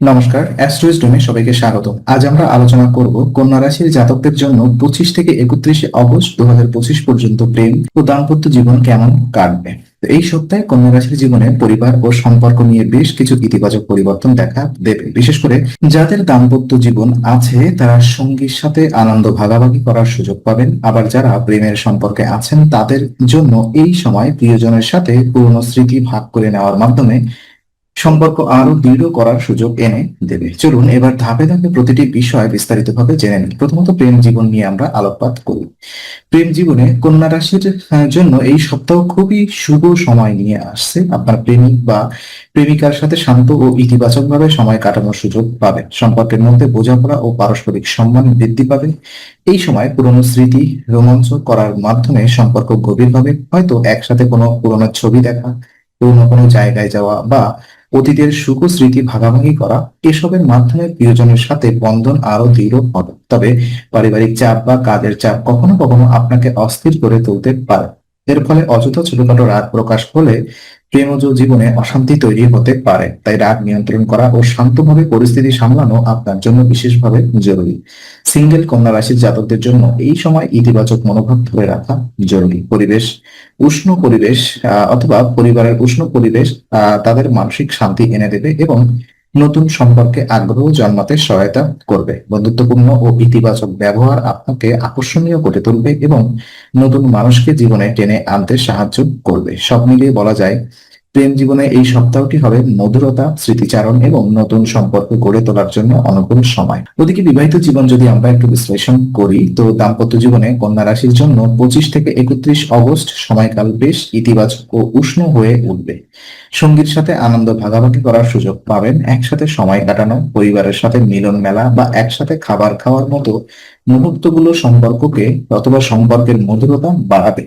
নমস্কার অ্যাস্ট্রোইজডমে সবাইকে স্বাগত। আজ আমরা আলোচনা করব কন্যা রাশির জাতকদের জন্য পঁচিশ থেকে একত্রিশে অগস্ট দুই হাজার পঁচিশ পর্যন্ত প্রেম ও দাম্পত্য জীবন কেমন কাটবে। এই সপ্তাহে কন্যা রাশির জীবনে পরিবার ও সম্পর্ক নিয়ে বেশ কিছু ইতিবাচক পরিবর্তন দেখা দেবে। বিশেষ করে যাদের দাম্পত্য জীবন আছে, তারা সঙ্গীর সাথে আনন্দ ভাগাভাগি করার সুযোগ পাবেন। আবার যারা প্রেমের সম্পর্কে আছেন, তাদের জন্য এই সময় প্রিয়জনের সাথে পুরনো স্মৃতি ভাগ করে নেওয়ার মাধ্যমে সম্পর্ক আরও দৃঢ় করার সুযোগ এনে দেবে। চলুন, এবার ধাপে ধাপে প্রতিটি বিষয় বিস্তারিতভাবে জেনে নিই। প্রথমত প্রেম জীবন নিয়ে আমরা আলোকপাত করি। প্রেম জীবনে কন্যা রাশির জন্য এই সপ্তাহ খুবই শুভ সময় নিয়ে আসছে। আপনার প্রেমিক বা প্রেমিকার সাথে শান্ত ও ইতিবাচকভাবে সময় কাটানোর সুযোগ পাবেন। সম্পর্কের মধ্যে বোঝাপড়া ও পারস্পরিক সম্মান বৃদ্ধি পাবে। এই সময় পুরনো স্মৃতি রোমাঞ্চ করার মাধ্যমে সম্পর্ক গভীর হয়তো একসাথে কোনো পুরনো ছবি দেখা, পুরনো কোনো জায়গায় যাওয়া বা অতীতের সুখ স্মৃতি ভাগাভাগি করা, এসবের মাধ্যমে প্রিয়জনের সাথে বন্ধন আরও দৃঢ় হবে। তবে পারিবারিক চাপ বা কাজের চাপ কখনো কখনো আপনাকে অস্থির করে তুলতে পারে। এর ফলে অযথা ছোটখাটো রাগ প্রকাশ হলে প্রেমজ জীবনে অশান্তি তৈরি হতে পারে। তাই রাগ নিয়ন্ত্রণ করা ও শান্তভাবে পরিস্থিতি সামলানো আপনার জন্য বিশেষভাবে জরুরি। সিঙ্গেল কন্যা রাশির জাতকদের জন্য এই সময় ইতিবাচক মনোভাব ধরে রাখা জরুরি। পরিবেশ, উষ্ণ পরিবেশ অথবা পরিবারের উষ্ণ পরিবেশ তাদের মানসিক শান্তি এনে দেবে এবং নতুন সম্পর্কে আগ্রহ জন্মাতে সহায়তা করবে। বন্ধুত্বপূর্ণ ও ইতিবাচক ব্যবহার আপনাকে আকর্ষণীয় করে তুলবে এবং নতুন মানুষকে জীবনে টেনে আনতে সাহায্য করবে। সব মিলিয়ে বলা যায় প্রেম জীবনে এই সপ্তাহটি হবে মধুরতা, স্মৃতিচারণ এবং নতুন সম্পর্ক গড়ে তোলার জন্য অনুকূল সময়। ওদিকে বিবাহিত জীবন যদি আমরা একটু বিশ্লেষণ করি, তো দাম্পত্য জীবনে কন্যা রাশির জন্য পঁচিশ থেকে একত্রিশ অগস্ট সময়কাল বেশ ইতিবাচক ও উষ্ণ হয়ে উঠবে। সঙ্গীর সাথে আনন্দ ভাগাভাগি করার সুযোগ পাবেন, একসাথে সময় কাটানো, পরিবারের সাথে মিলন মেলা বা একসাথে খাবার খাওয়ার মতো মুহূর্তগুলো সম্পর্ককে অথবা সম্পর্কের মধুরতা বাড়াবে।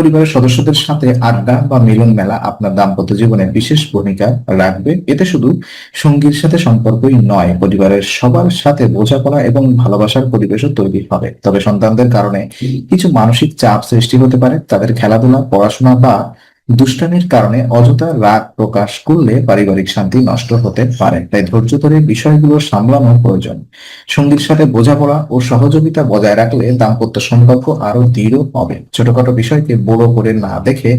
পরিবারের সদস্যদের সাথে আড্ডা বা মিলন মেলা আপনার দাম্পত্য জীবনে বিশেষ ভূমিকা রাখবে। এতে শুধু সঙ্গীর সাথে সম্পর্কই নয়, পরিবারের সবার সাথে বোঝাপড়া এবং ভালোবাসার পরিবেশও তৈরি হবে। তবে সন্তানদের কারণে কিছু মানসিক চাপ সৃষ্টি হতে পারে। তাদের খেলাধুলা, পড়াশোনা বা দুষ্টামির কারণে অযথা রাগ প্রকাশ করলে পারিবারিক শান্তি নষ্ট হতে পারে। তাই ধৈর্য ধরে বিষয়গুলো সামলানো প্রয়োজন। সঙ্গীর সাথে বোঝাপড়া ও সহযোগিতা বজায় রাখলে দাম্পত্য সম্পর্ক আরও দৃঢ় হবে। ছোটখাটো বিষয়কে বড় করে না দেখে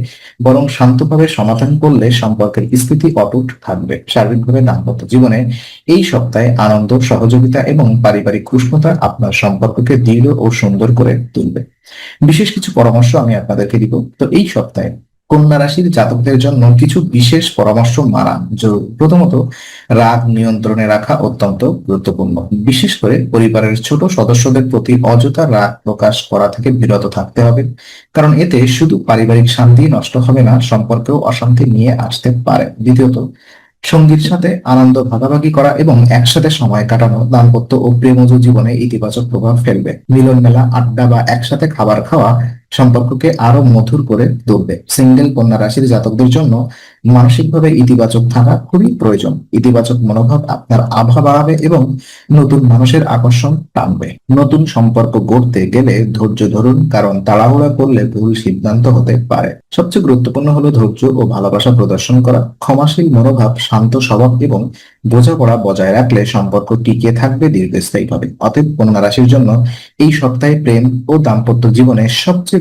বরং শান্তভাবে সমাধান করলে সম্পর্কের স্থিতি অটুট থাকবে। সার্বিকভাবে দাম্পত্য জীবনে এই সপ্তাহে আনন্দ, সহযোগিতা এবং পারিবারিক উষ্ণতা আপনার সম্পর্ককে দৃঢ় ও সুন্দর করে তুলবে। বিশেষ কিছু পরামর্শ আমি আপনাদেরকে দিব। তো এই সপ্তাহে কন্যা রাশির জাতকদের জন্য কিছু বিশেষ পরামর্শ মানা প্রথমত রাগ নিয়ন্ত্রণে রাখা অত্যন্ত গুরুত্বপূর্ণ। বিশেষ করে পরিবারের ছোট সদস্যদের প্রতি অযথা রাগ প্রকাশ করা থেকে বিরত থাকতে হবে, কারণ এতে শুধু পারিবারিক শান্তি নষ্ট হবে না, সম্পর্কেও অশান্তি নিয়ে আসতে পারে। দ্বিতীয়ত, সঙ্গীর সাথে আনন্দ ভাগাভাগি করা এবং একসাথে সময় কাটানো দাম্পত্য ও প্রেমজ জীবনে ইতিবাচক প্রভাব ফেলবে। মিলন মেলা আড্ডা বা একসাথে খাবার খাওয়া সম্পর্ককে আরও মধুর করে তুলবে। সিঙ্গেল কন্যা রাশির জাতকদের জন্য মানসিকভাবে ইতিবাচক থাকা খুবই প্রয়োজন। ইতিবাচক মনোভাব আপনার আভা বাড়াবে এবং নতুন মানুষের আকর্ষণ টানবে। নতুন সম্পর্ক গড়তে গেলে ধৈর্য ধরুন, কারণ তাড়াহুড়া করলে ভুল সিদ্ধান্ত হতে পারে। সবচেয়ে গুরুত্বপূর্ণ হলো ধৈর্য ও ভালোবাসা প্রদর্শন করা। ক্ষমাশীল মনোভাব, শান্ত স্বভাব এবং বোঝাপড়া বজায় রাখলে সম্পর্ক টিকে থাকবে দীর্ঘস্থায়ীভাবে। অতএব কন্যা রাশির জন্য এই সপ্তাহে প্রেম ও দাম্পত্য জীবনে সবচেয়ে